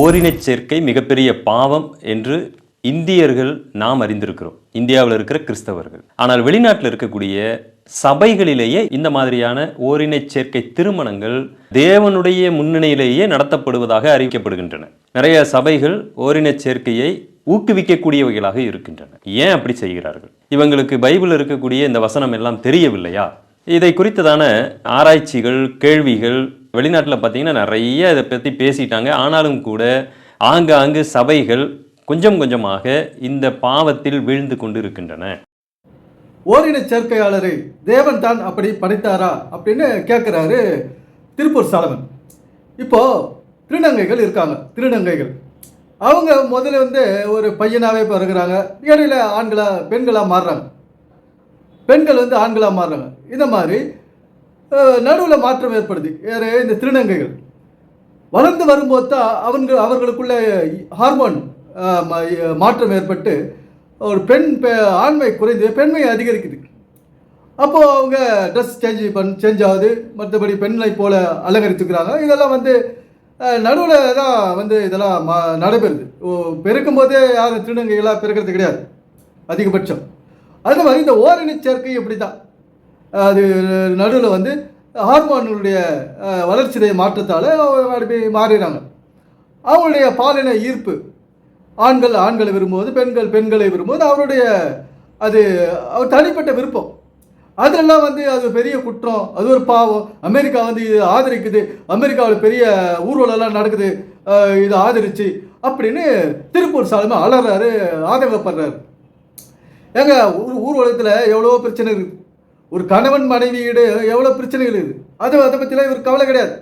ஓரினச் சேர்க்கை மிகப்பெரிய பாவம் என்று இந்தியர்கள் நாம் அறிந்திருக்கிறோம். இந்தியாவில் இருக்கிற கிறிஸ்தவர்கள். ஆனால் வெளிநாட்டில் இருக்கக்கூடிய சபைகளிலேயே இந்த மாதிரியான ஓரினச் சேர்க்கை திருமணங்கள் தேவனுடைய முன்னணியிலேயே நடத்தப்படுவதாக அறிவிக்கப்படுகின்றன. நிறைய சபைகள் ஓரினச் சேர்க்கையை ஊக்குவிக்கக்கூடியவைகளாக இருக்கின்றன. ஏன் அப்படி செய்கிறார்கள்? இவங்களுக்கு பைபிள் இருக்கக்கூடிய இந்த வசனம் எல்லாம் தெரியவில்லையா? இதை குறித்ததான ஆராய்ச்சிகள் கேள்விகள் வெளிநாட்டில் பார்த்தீங்கன்னா நிறைய இதை பற்றி பேசிட்டாங்க. ஆனாலும் கூட ஆங்காங்கு சபைகள் கொஞ்சம் கொஞ்சமாக இந்த பாவத்தில் வீழ்ந்து கொண்டு இருக்கின்றன ஓரின சேர்க்கையாளரை தேவன் தான் அப்படி படைத்தாரா அப்படின்னு கேட்குறாரு திருப்பூர் சாலவன் இப்போ திருநங்கைகள் இருக்காங்க திருநங்கைகள். அவங்க முதல்ல வந்து ஒரு பையனாகவே பிறகுறாங்க. இடையில ஆண்களாக பெண்களாக மாறுறாங்க. பெண்கள் வந்து ஆண்களாக மாறுறாங்க. இந்த மாதிரி நடுவில் மாற்றம் ஏற்படுது. யாரு இந்த திருநங்கைகள். வளர்ந்து வரும்போது தான் அவங்க அவர்களுக்குள்ள ஹார்மோன் மாற்றம் ஏற்பட்டு ஒரு பெண் பெ- ஆண்மை குறைந்து பெண்மை அதிகரிக்குது. அப்போது அவங்க ட்ரெஸ் சேஞ்ச் பண் சேஞ்ச் ஆகுது. மற்றபடி பெண்ணை போல அலங்கரித்துக்கிறாங்க. இதெல்லாம் வந்து நடுவில் தான் வந்து இதெல்லாம் மா நடைபெறுது. ஓ, பிறக்கும் போதே யாரும் திருநங்கைகளாக பிறக்கிறது கிடையாது. அதிகபட்சம். அதே மாதிரி இந்த ஓரணி சேர்க்கை இப்படி தான் அது நடுவில் வந்து ஹார்மோன்களுடைய அஹ், வளர்ச்சிதை மாற்றத்தால் அப்படி மாறிடுறாங்க அவங்களுடைய பாலின ஈர்ப்பு ஆண்கள் ஆண்களை விரும்புவது பெண்கள் பெண்களை விரும்புவது அவருடைய அது அவர் தனிப்பட்ட விருப்பம். அதெல்லாம் வந்து அது பெரிய குற்றம் அது ஒரு பாவம். அமெரிக்கா வந்து இது ஆதரிக்குது. அமெரிக்காவில் பெரிய ஊர்வலம்லாம் நடக்குது. இது ஆதரிச்சு அப்படின்னு திருப்பூர் சாலமே அலறாரு ஆதரவப்படுறாரு ஏங்க ஊர் ஊர்வலத்தில் எவ்வளோ பிரச்சனை இருக்குது ஒரு கணவன் மனைவியிட எவ்வளோ பிரச்சனைகள் இருக்குது அது அதை பற்றிலாம் இவர் கவலை கிடையாது.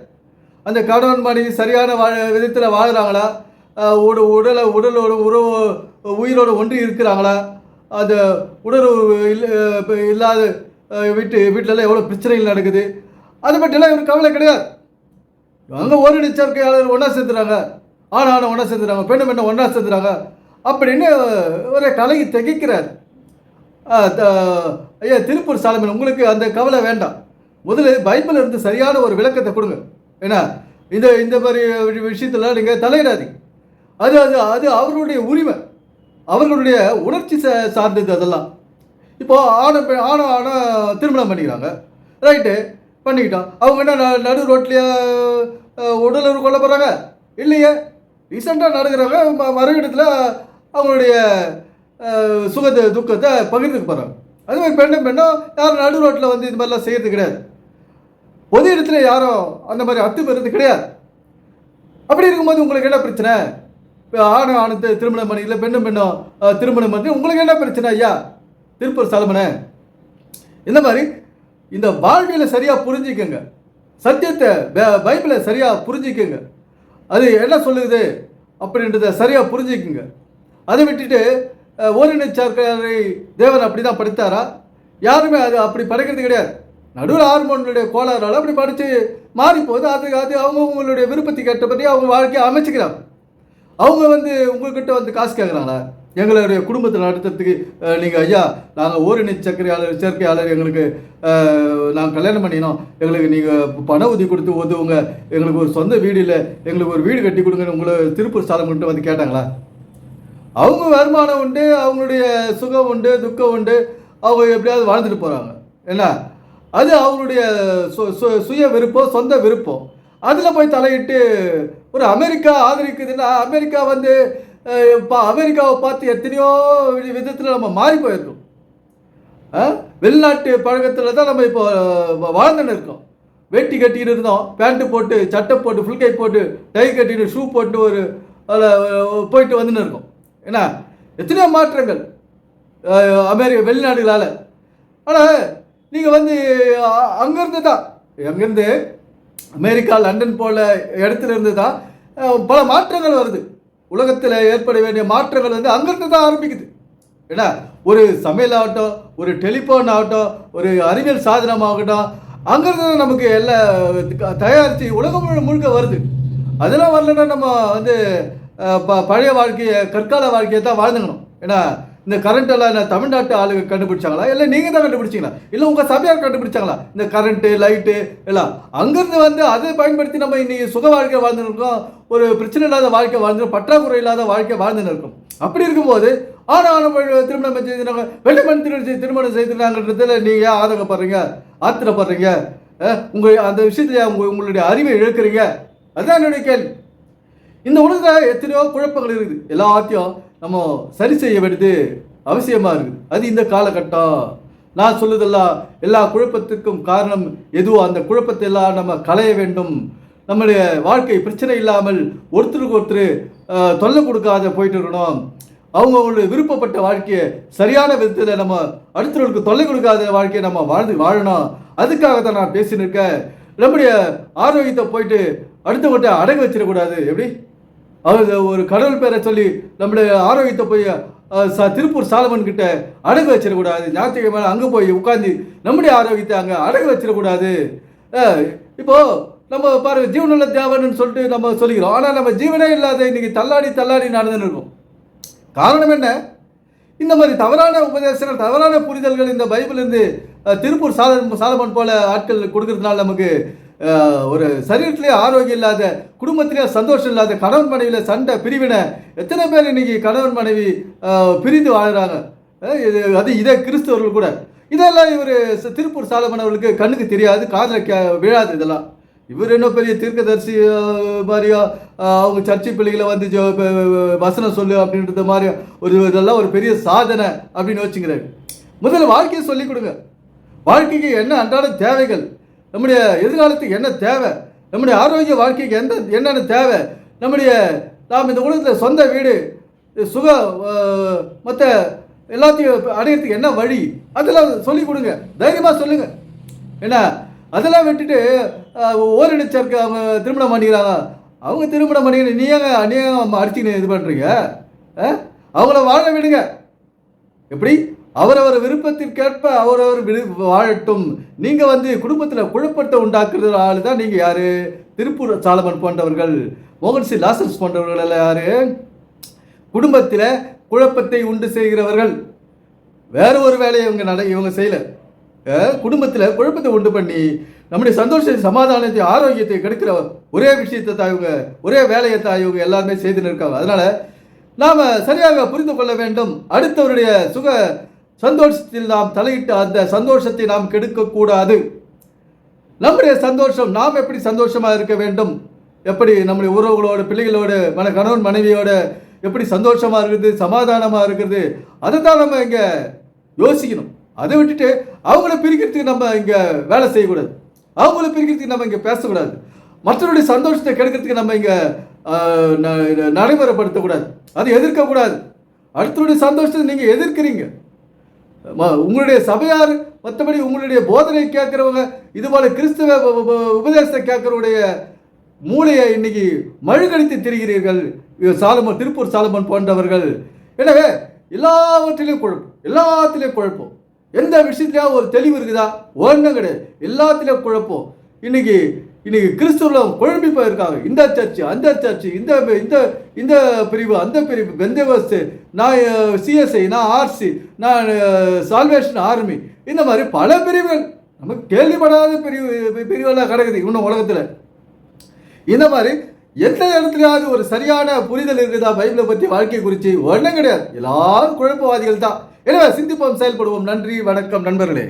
அந்த கணவன் மனைவி சரியான வாழ விதத்தில் வாழ்கிறாங்களா உட உடலை உடலோட உறவு உயிரோட ஒன்றி இருக்கிறாங்களா? அந்த உடலுறவு இல்ல இல்லாத வீட்டு வீட்டிலலாம் எவ்வளோ பிரச்சனைகள் நடக்குது? அதை பற்றிலாம் இவர் கவலை கிடையாது. அங்கே ஒரு சேர்க்கையாளர் ஒன்றா சேர்த்துறாங்க. ஆண் ஆணை ஒன்றா சேர்த்துறாங்க. பெண்ணு பெண்ணை ஒன்றா சேர்த்துறாங்க. அப்படின்னு ஒரு கலையை திகைக்கிறார். ஐயா திருப்பூர் சாலமன் உங்களுக்கு அந்த கவலை வேண்டாம். முதல்ல பைபிள் இருந்து சரியான ஒரு விளக்கத்தை கொடுங்க. ஏன்னா இந்த இந்த மாதிரி விஷயத்தில் நீங்கள் தலையிடாதீங்க. அது அது அது அவர்களுடைய உரிமை. அவர்களுடைய உணர்ச்சி சார்ந்தது அதெல்லாம். இப்போ ஆணை ஆணை ஆணை திருமணம் பண்ணிக்கிறாங்க. ரைட்டு பண்ணிக்கிட்டோம் அவங்க என்ன ந- நடு ரோட்லேயே உடலுறவு கொள்ள போகிறாங்க இல்லையே. ரீசெண்டாக நடக்கிறாங்க மறு இடத்துல அவங்களுடைய சுகத்தை துக்கத்தை பகிர்ந்துக்க போகிறாங்க அது மாதிரி பெண்ணும் பெண்ணும் யாரும் நடு ரோட்டில் வந்து இது மாதிரிலாம் செய்கிறது கிடையாது. பொது இடத்துல யாரும் அந்த மாதிரி அத்து பெறுறது கிடையாது. அப்படி இருக்கும்போது உங்களுக்கு என்ன பிரச்சனை? இப்போ ஆணும் ஆணுத்து திருமணம் பண்ணிக்கல பெண்ணும் பெண்ணும் திருமணம் பண்ணி உங்களுக்கு என்ன பிரச்சனை ஐயா? திருப்பூர் சலமனே. இந்த மாதிரி இந்த வாழ்வியலை சரியாக புரிஞ்சுக்கங்க. சத்தியத்தை பைபிளை சரியாக புரிஞ்சுக்கங்க. அது என்ன சொல்லுது அப்படின்றத சரியாக புரிஞ்சுக்குங்க. அதை விட்டுட்டு அஹ், ஓரின தேவர் தேவன் அப்படி தான் படித்தாரா? யாருமே அது அப்படி படைக்கிறது கிடையாது. நடுவில் ஹார்மோனுடைய கோளாறால் அப்படி படித்து மாறி போகுது அது அது அவங்கவுங்களுடைய விருப்பத்துக்கு ஏற்றபடி அவங்க வாழ்க்கையை அமைச்சுக்கிறாங்க. அவங்க வந்து உங்கள்கிட்ட வந்து காசு கேட்குறாங்களா எங்களுடைய குடும்பத்தை நடத்துறதுக்கு நீங்கள் ஐயா நாங்கள் ஓரின சர்க்கரையாளர் சேர்க்கையாளர் எங்களுக்கு நாங்கள் கல்யாணம் பண்ணினோம். எங்களுக்கு நீங்கள் பண உதவி கொடுத்து உதவுங்க எங்களுக்கு ஒரு சொந்த வீடு இல்லை. எங்களுக்கு ஒரு வீடு கட்டி கொடுங்கன்னு உங்களை திருப்பூர் சாலங்கிட்ட வந்து கேட்டாங்களா? அவங்க வருமானம் உண்டு அவங்களுடைய சுகம் உண்டு துக்கம் உண்டு அவங்க எப்படியாவது வாழ்ந்துட்டு போகிறாங்க என்ன? அது அவங்களுடைய சு- சு- சுய விருப்பம் சொந்த விருப்பம். அதில் போய் தலையிட்டு ஒரு அமெரிக்கா ஆதரிக்குதுன்னா அமெரிக்கா வந்து இப்போ பா- அமெரிக்காவை பார்த்து எத்தனையோ விதத்தில் நம்ம மாறி போயிருக்கோம். ஆ? வெளிநாட்டு பழக்கத்தில் தான் நம்ம இப்போ வாழ்ந்துன்னு இருக்கோம். வேட்டி கட்டிட்டு இருந்தோம் பேண்ட்டு போட்டு சட்டை போட்டு ஃபுல்கை போட்டு டை கட்டிட்டு ஷூ போட்டு ஒரு அதில் போயிட்டு வந்துன்னு இருக்கோம். என்ன எத்தனையோ மாற்றங்கள் அமெரிக்க வெளிநாடுகளால். ஆனால் நீங்கள் வந்து அங்கேருந்து தான் அங்கேருந்து அமெரிக்கா லண்டன் போல இடத்துல இருந்து தான் பல மாற்றங்கள் வருது. உலகத்தில் ஏற்பட வேண்டிய மாற்றங்கள் வந்து அங்கேருந்து தான் ஆரம்பிக்குது. ஏன்னா ஒரு சமையல் ஆகட்டும் ஒரு டெலிஃபோன் ஆகட்டும் ஒரு அறிவியல் சாதனமாகட்டும் அங்கேருந்து தான் நமக்கு எல்லாம் தயாரித்து உலகம் முழுக்க வருது. அதெல்லாம் வரலன்னா நம்ம வந்து ப பழைய வாழ்க்கையை கற்கால வாழ்க்கையை தான் வாழ்ந்துக்கணும். ஏன்னா இந்த கரண்ட்டெல்லாம் என்ன தமிழ்நாட்டு ஆளுங்க கண்டுபிடிச்சாங்களா? இல்லை நீங்கள் தான் கண்டுபிடிச்சீங்களா? இல்லை உங்கள் சபையார் கண்டுபிடிச்சாங்களா? இந்த கரண்ட்டு லைட்டு எல்லாம். அங்கேருந்து வந்து அதை பயன்படுத்தி நம்ம இன்றைக்கி சுக வாழ்க்கை வாழ்ந்துருக்கோம். இருக்கோம் ஒரு பிரச்சனை இல்லாத வாழ்க்கை வாழ்ந்து பற்றாக்குறை இல்லாத வாழ்க்கை வாழ்ந்துன்னு இருக்கோம். அப்படி இருக்கும்போது ஆனாலும் திருமணம் செய்திருந்தாங்க. வெள்ளிமண் திருச்சி திருமணம் செய்திருந்தாங்கன்றதில் செய்திருந்தாங்கன்றதுல நீங்கள் ஏன் ஆதங்கப்படுறீங்க ஆத்திரப்படுறீங்க. உங்கள் அந்த விஷயத்தில் உங்களுடைய அறிவை இழக்கிறீங்க. அதுதான் என்னுடைய கேள்வி. இந்த உலகத்தில் எத்தனையோ குழப்பங்கள் இருக்குது. எல்லாத்தையும் நம்ம சரி செய்ய வேண்டியது அவசியமாக இருக்குது. அது இந்த காலகட்டம். நான் சொல்லுதெல்லாம் எல்லா குழப்பத்திற்கும் காரணம் எதுவோ அந்த குழப்பத்தை எல்லாம் நம்ம களைய வேண்டும். நம்முடைய வாழ்க்கை பிரச்சனை இல்லாமல் ஒருத்தருக்கு ஒருத்தர் தொல்லை கொடுக்காத போயிட்டு இருக்கணும். அவங்கவுங்களுடைய விருப்பப்பட்ட வாழ்க்கையை சரியான விதத்தில் நம்ம அடுத்தவர்களுக்கு தொல்லை கொடுக்காத வாழ்க்கையை நம்ம வாழ்ந்து வாழணும். அதுக்காக தான் நான் பேசினிருக்கேன் நம்முடைய ஆரோக்கியத்தை போயிட்டு அடுத்தவங்கள்ட்ட அடகு வச்சிடக்கூடாது. எப்படி? அது ஒரு கடவுள் பேரை சொல்லி நம்முடைய ஆரோக்கியத்தை போய் திருப்பூர் சாலமன் கிட்ட அடகு வச்சிடக்கூடாது. ஞாயிற்றுக்கிழமை அங்கே போய் உட்காந்து நம்முடைய ஆரோக்கியத்தை அங்கே அடகு வச்சிடக்கூடாது. இப்போ நம்ம பாருங்க ஜீவனுள்ள தேவன்னு சொல்லிட்டு நம்ம சொல்லிக்கிறோம் ஆனால் நம்ம ஜீவனே இல்லாத இன்னைக்கு தள்ளாடி தள்ளாடி நடந்துன்னு இருக்கோம். காரணம் என்ன? இந்த மாதிரி தவறான உபதேசங்கள் தவறான புரிதல்கள் இந்த பைபிள் இருந்து திருப்பூர் சால சாலமன் போல ஆட்கள் கொடுக்கறதுனால நமக்கு ஒரு சரீரத்திலே ஆரோக்கியம் இல்லாத குடும்பத்திலே சந்தோஷம் இல்லாத கணவன் மனைவியில் சண்டை பிரிவினை எத்தனை பேர் இன்னைக்கு கணவன் மனைவி பிரிந்து வாழ்கிறாங்க இது அது இதே கிறிஸ்தவர்கள் கூட. இதெல்லாம் இவர் திருப்பூர் சாலமன் அவர்களுக்கு கண்ணுக்கு தெரியாது காதில் கே விழாது இதெல்லாம். இவர் என்ன பெரிய தீர்க்கதரிசி மாதிரியோ? அவங்க சர்ச்சை பிள்ளைகளை வந்து ஜோ- வசனம் சொல்லு அப்படின்றது மாதிரி ஒரு இதெல்லாம் ஒரு பெரிய சாதனை அப்படின்னு வச்சுக்கிறாரு. முதல்ல வாழ்க்கையை சொல்லிக் கொடுங்க. வாழ்க்கைக்கு என்ன அன்றாட தேவைகள்? நம்முடைய எதிர்காலத்துக்கு என்ன தேவை? நம்முடைய ஆரோக்கிய வாழ்க்கைக்கு எந்த என்னென்ன தேவை? நம்முடைய நாம் இந்த உலகத்தில் சொந்த வீடு சுக மற்ற எல்லாத்தையும் அடையிறதுக்கு என்ன வழி? அதெல்லாம் சொல்லிக் கொடுங்க. தைரியமாக சொல்லுங்கள் என்ன அதெல்லாம் விட்டுட்டு அஹ், அவங்க திருமணம் பண்ணிக்கிறாங்க அவங்க திருமணம் பண்ணிக்கிற நீ ஏங்க நீ ஏங்க அடிச்சுக்கின்னு இது பண்ணுறீங்க அவங்கள வாழ விடுங்க. எப்படி? அவரவர் விருப்பத்திற்கேற்ப அவரவர் விரு வாழட்டும். நீங்கள் வந்து குடும்பத்தில் குழப்பத்தை உண்டாக்குற ஆள் தான் நீங்கள் யார்? திருப்பூர் சாலமன் போன்றவர்கள் மோகன் சி. லாசன்ஸ் போன்றவர்கள் எல்லாம் யார்? குடும்பத்தில் குழப்பத்தை உண்டு செய்கிறவர்கள். வேற ஒரு வேலையை இவங்க நட இவங்க செய்யல. குடும்பத்தில் குழப்பத்தை உண்டு பண்ணி நம்முடைய சந்தோஷத்தை சமாதானத்தை ஆரோக்கியத்தை கெடுக்கிற ஒரே விஷயத்தை தான் இவங்க ஒரே வேலையை தான் இவங்க எல்லாருமே செய்துன்னு இருக்காங்க. அதனால நாம் சரியாக புரிந்து கொள்ள வேண்டும். அடுத்தவருடைய சுக சந்தோஷத்தில் நாம் தலையிட்டு அந்த சந்தோஷத்தை நாம் கெடுக்கக்கூடாது. நம்முடைய சந்தோஷம் நாம் எப்படி சந்தோஷமாக இருக்க வேண்டும்? எப்படி நம்முடைய உறவுகளோட பிள்ளைகளோடு மன கணவன் மனைவியோட எப்படி சந்தோஷமாக இருக்குது சமாதானமாக இருக்கிறது அதை தான் நம்ம இங்கே யோசிக்கணும். அதை விட்டுட்டு அவங்கள பிரிக்கிறதுக்கு நம்ம இங்கே வேலை செய்யக்கூடாது. அவங்கள பிரிக்கிறதுக்கு நம்ம இங்கே பேசக்கூடாது. மற்றவருடைய சந்தோஷத்தை கெடுக்கிறதுக்கு நம்ம இங்கே ந- நடைமுறைப்படுத்தக்கூடாது. அதை எதிர்க்கக்கூடாது. அடுத்தவருடைய சந்தோஷத்தை நீங்கள் எதிர்க்கிறீங்க. உங்களுடைய சபையார் மற்றபடி உங்களுடைய போதனை கேட்குறவங்க இது போல கிறிஸ்தவ உபதேசத்தை கேட்கறவருடைய மூளையை இன்னைக்கு மழுகடித்து திரிகிறீர்கள். சாலமன் திருப்பூர் சாலமன் போன்றவர்கள். எனவே எல்லாவற்றிலையும் குழப்பம் எல்லாத்திலையும் குழப்பம். எந்த விஷயத்துலயும் ஒரு தெளிவு இருக்குதா? ஒன்றும் கிடையாது. எல்லாத்திலையும் குழப்பம். இன்னைக்கு இன்னைக்கு கிறிஸ்துவில் குழம்பி போயிருக்காங்க இந்த சர்ச்சு அந்த சர்ச்சு இந்த இந்த இந்த பிரிவு அந்த பிரிவு பெந்தேவஸ்து நான் சிஎஸ்ஐ நான் ஆர்சி நான் சால்வேஷன் ஆர்மி இந்த மாதிரி பல பிரிவுகள் நமக்கு கேள்விப்படாத பிரிவு பிரிவெல்லாம் கிடக்குது இன்னும் உலகத்தில். இந்த மாதிரி எந்த இடத்துலயாவது ஒரு சரியான புரிதல் இருக்குதா பைபிளை பற்றி வாழ்க்கை குறித்து? ஒன்றும் கிடையாது. எல்லாரும் குழப்பவாதிகள் தான். எனவே சிந்திப்போம் செயல்படுவோம். நன்றி வணக்கம் நண்பர்களே.